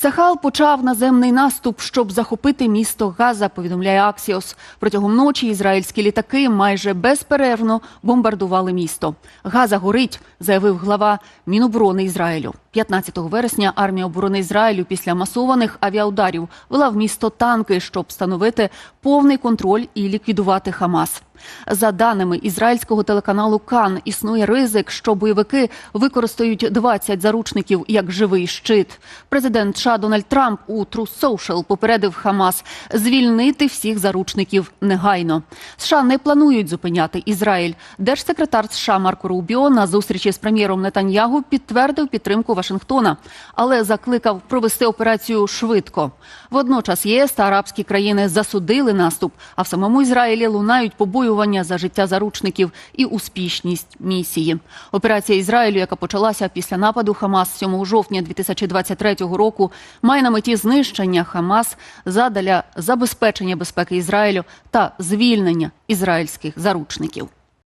Сахал почав наземний наступ, щоб захопити місто Газа. Повідомляє Аксіос. Протягом ночі ізраїльські літаки майже безперервно бомбардували місто. Газа горить, заявив глава Міноборони Ізраїлю. 15 вересня армія оборони Ізраїлю після масованих авіаударів вела в місто танки, щоб встановити повний контроль і ліквідувати Хамас. За даними ізраїльського телеканалу Кан, існує ризик, що бойовики використають 20 заручників як живий щит. Президент США Дональд Трамп у True Social попередив Хамас звільнити всіх заручників негайно. США не планують зупиняти Ізраїль. Держсекретар США Марко Рубіо на зустрічі з прем'єром Нетаньягу підтвердив підтримку Вашингтона, але закликав провести операцію швидко. Водночас ЄС та арабські країни засудили наступ, а в самому Ізраїлі лунають побоювання за життя заручників і успішність місії. Операція Ізраїлю, яка почалася після нападу Хамас 7 жовтня 2023 року, має на меті знищення Хамас задля забезпечення безпеки Ізраїлю та звільнення ізраїльських заручників.